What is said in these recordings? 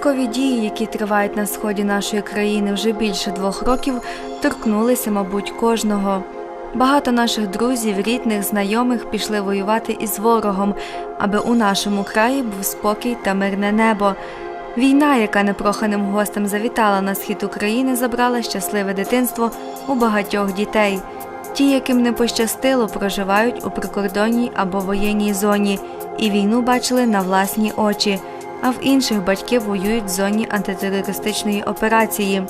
Військові дії, які тривають на сході нашої країни вже більше двох років, торкнулися, мабуть, кожного. Багато наших друзів, рідних, знайомих пішли воювати із ворогом, аби у нашому краї був спокій та мирне небо. Війна, яка непроханим гостем завітала на схід України, забрала щасливе дитинство у багатьох дітей. Ті, яким не пощастило, проживають у прикордонній або воєнній зоні і війну бачили на власні очі, а в інших батьки воюють в зоні антитерористичної операції.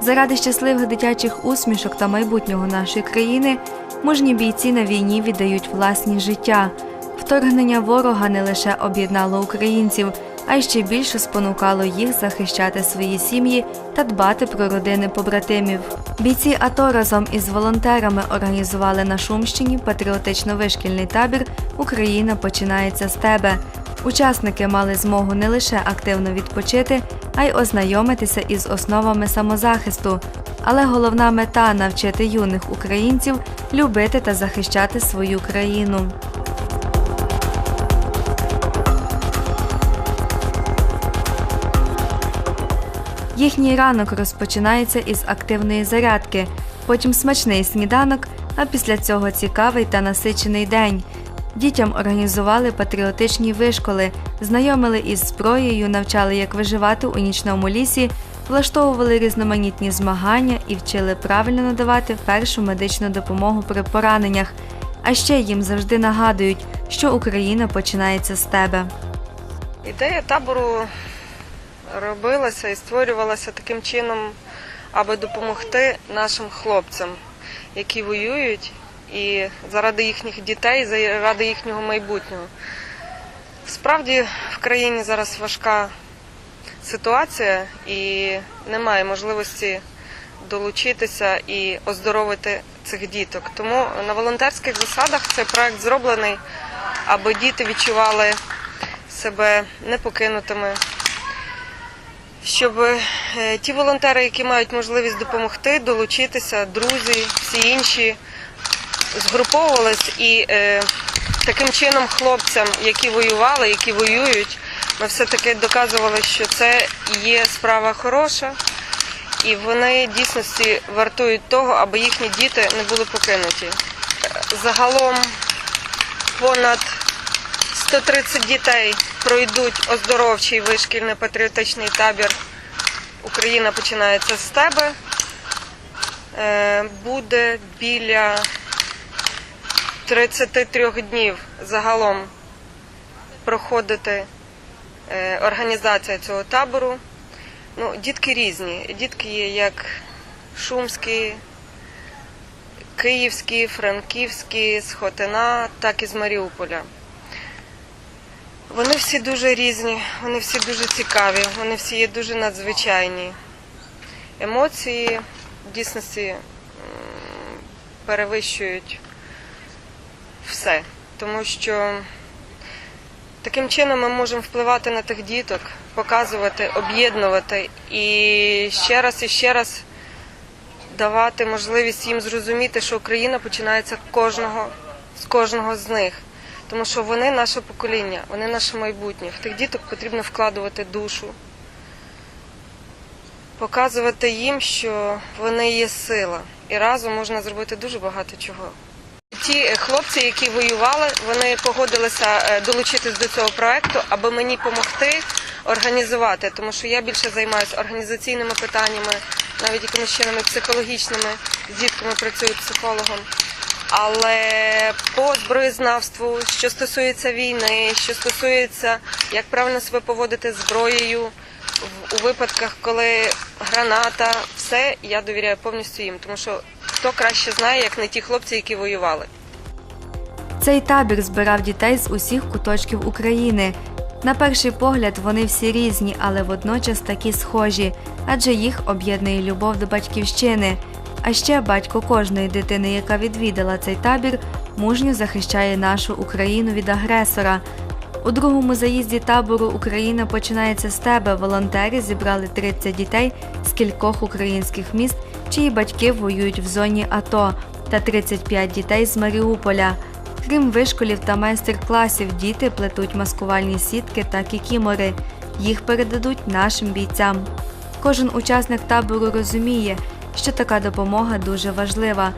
Заради щасливих дитячих усмішок та майбутнього нашої країни мужні бійці на війні віддають власні життя. Вторгнення ворога не лише об'єднало українців, а й ще більше спонукало їх захищати свої сім'ї та дбати про родини побратимів. Бійці АТО разом із волонтерами організували на Шумщині патріотично-вишкільний табір Україна починається з тебе. Учасники мали змогу не лише активно відпочити, а й ознайомитися із основами самозахисту. Але головна мета навчити юних українців любити та захищати свою країну. Їхній ранок розпочинається із активної зарядки, потім смачний сніданок, а після цього цікавий та насичений день. Дітям організували патріотичні вишколи, знайомили із зброєю, навчали, як виживати у нічному лісі, влаштовували різноманітні змагання і вчили правильно надавати першу медичну допомогу при пораненнях. А ще їм завжди нагадують, що Україна починається з тебе. Ідея табору робилася і створювалася таким чином, аби допомогти нашим хлопцям, які воюють, і заради їхніх дітей, заради їхнього майбутнього. Справді в країні зараз важка ситуація і немає можливості долучитися і оздоровити цих діток. Тому на волонтерських засадах цей проект зроблений, аби діти відчували себе непокинутими, щоб е, ті волонтери, які мають можливість допомогти, долучитися, друзі, всі інші, згруповувались і е, таким чином хлопцям, які воювали, які воюють, ми все-таки доказували, що це є справа хороша, і вони дійсності вартують того, аби їхні діти не були покинуті. Загалом понад 130 дітей пройдуть оздоровчий вишкільний патріотичний табір. Україна починається з тебе. Е, Буде біля 33 днів загалом проходити е, організація цього табору. Ну, дітки різні. Дітки є як шумські, київські, франківські, з Хотина, так і з Маріуполя. Вони всі дуже різні, вони всі дуже цікаві, вони всі є дуже надзвичайні. Емоції в дійсності перевищують все, тому що таким чином ми можемо впливати на тих діток, показувати, об'єднувати і ще раз і ще раз давати можливість їм зрозуміти, що Україна починається кожного, з кожного з них. Тому що вони наше покоління, вони наше майбутнє. В тих діток потрібно вкладувати душу, показувати їм, що вони є сила, і разом можна зробити дуже багато чого. Ті хлопці, які воювали, вони погодилися е, долучитись до цього проекту, аби мені допомогти організувати, тому що я більше займаюся організаційними питаннями, навіть якимись чинами психологічними, з дітками працюю психологом. Але по зброєзнавству, що стосується війни, що стосується як правильно себе поводити зброєю у випадках, коли граната, все я довіряю повністю їм, тому що хто краще знає, як не ті хлопці, які воювали. Цей табір збирав дітей з усіх куточків України. На перший погляд вони всі різні, але водночас такі схожі, адже їх об'єднує любов до батьківщини. А ще батько кожної дитини, яка відвідала цей табір, мужньо захищає нашу Україну від агресора. У другому заїзді табору Україна починається з тебе. Волонтери зібрали 30 дітей з кількох українських міст, чиї батьки воюють в зоні АТО, та 35 дітей з Маріуполя. Крім вишколів та майстер-класів, діти плетуть маскувальні сітки та кікімори. їх передадуть нашим бійцям. Кожен учасник табору розуміє, що така допомога дуже важлива.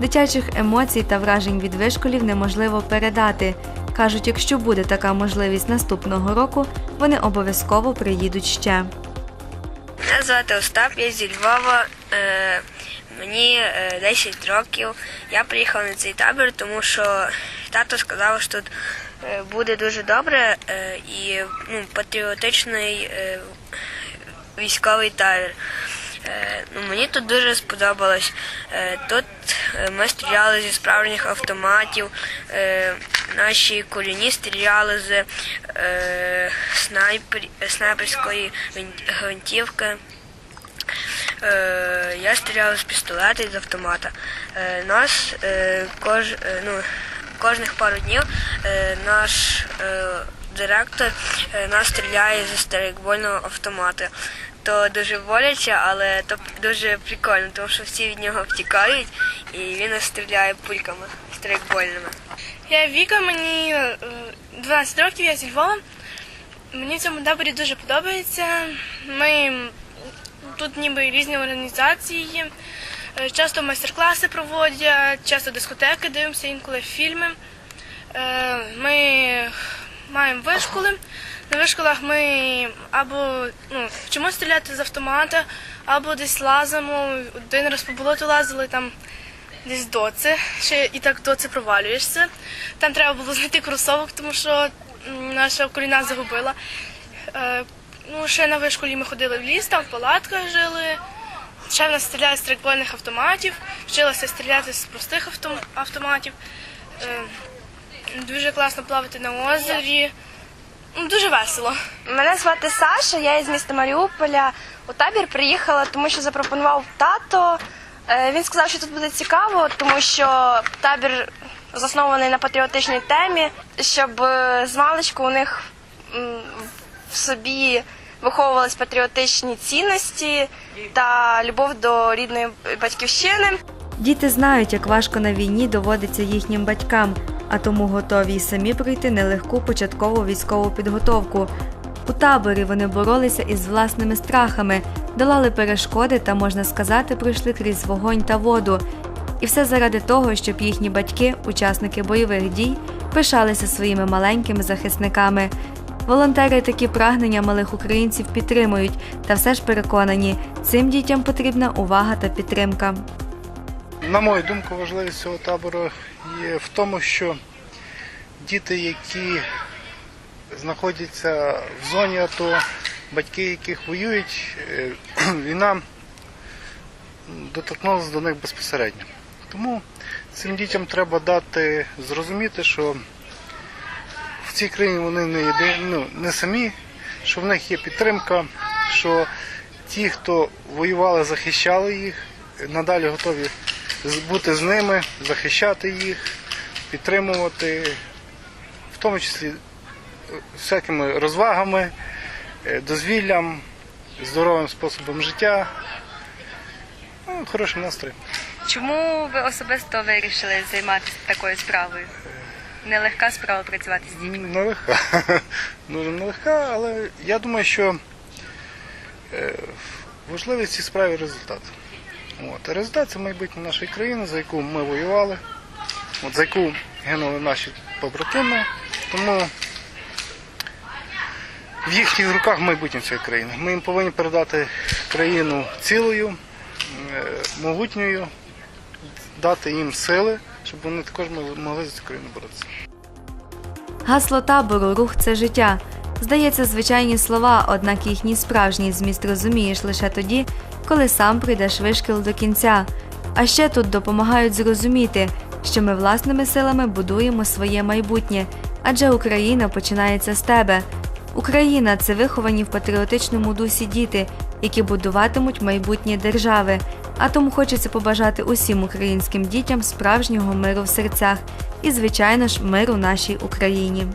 Дитячих емоцій та вражень від вишколів неможливо передати. Кажуть, якщо буде така можливість наступного року, вони обов'язково приїдуть ще. Мене звати Остап, я зі Львова. Е, мені е, 10 років. Я приїхав на цей табір, тому що тато сказав, що тут е, буде дуже добре е, і ну, патріотичний е, військовий табір. Е, ну, мені тут дуже сподобалось. Е, тут е, ми стріляли зі справжніх автоматів. Наші куліні стріляли з снайпер, снайперської гвинтівки. Я стріляв з пістолета і з автомата. Нас кож, ну, кожних пару днів наш директор нас стріляє зі стрейкбольного автомата. То дуже боляче, але то дуже прикольно, тому що всі від нього втікають і він стріляє пульками стрейкбольними. Я Віка, мені е, 12 років, я зі Львова. Мені в цьому таборі дуже подобається. Ми тут ніби різні організації. Е, Часто майстер-класи проводять, часто дискотеки дивимося, інколи фільми. Е, Ми маємо вишколи. На вишколах ми або ну, вчимо стріляти з автомата, або десь лазимо. Один раз по болоту лазили там десь доці, ще і так доці провалюєшся. Там треба було знайти кросовок, тому що наша коліна загубила. Е, ну, ще на вишколі ми ходили в ліс, там в палатках жили. Ще в нас стріляють з стрейкбольних автоматів, вчилася стріляти з простих автом- автоматів. Е, дуже класно плавати на озері. Ну, Дуже весело. Мене звати Саша, я із міста Маріуполя. У табір приїхала, тому що запропонував тато. Е, Він сказав, що тут буде цікаво, тому що табір заснований на патріотичній темі, щоб е, з маличку у них в собі виховувались патріотичні цінності та любов до рідної батьківщини. Діти знають, як важко на війні доводиться їхнім батькам, а тому готові й самі пройти нелегку початкову військову підготовку. У таборі вони боролися із власними страхами, долали перешкоди та, можна сказати, пройшли крізь вогонь та воду. І все заради того, щоб їхні батьки, учасники бойових дій, пишалися своїми маленькими захисниками. Волонтери такі прагнення малих українців підтримують та все ж переконані, цим дітям потрібна увага та підтримка. На мою думку, важливість цього табору є в тому, що діти, які знаходяться в зоні АТО, батьки яких воюють, е, війна доторкнулася до них безпосередньо. Тому цим дітям треба дати зрозуміти, що в цій країні вони не, єди, ну, не самі, що в них є підтримка, що ті, хто воювали, захищали їх, надалі готові бути з ними, захищати їх, підтримувати, в тому числі е, всякими розвагами, е, дозвіллям, здоровим способом життя, ну, хорошим настроєм. Чому ви особисто вирішили займатися такою справою? Нелегка справа працювати з дітьми. Нелегка. Дуже нелегка, але я думаю, що е, важливість в цій справі результат. От. Результат це майбутнє нашої країни, за яку ми воювали, от, за яку гинули наші побратими. Тому в їхніх руках майбутнє цієї країни. Ми їм повинні передати країну цілою, е, могутньою, дати їм сили, щоб вони також могли за цю країну боротися. Гасло табору Рух це життя. Здається, звичайні слова, однак їхній справжній зміст розумієш лише тоді, коли сам прийдеш вишкіл до кінця. А ще тут допомагають зрозуміти, що ми власними силами будуємо своє майбутнє, адже Україна починається з тебе. Україна це виховані в патріотичному дусі діти, які будуватимуть майбутнє держави. А тому хочеться побажати усім українським дітям справжнього миру в серцях і, звичайно ж, миру нашій Україні.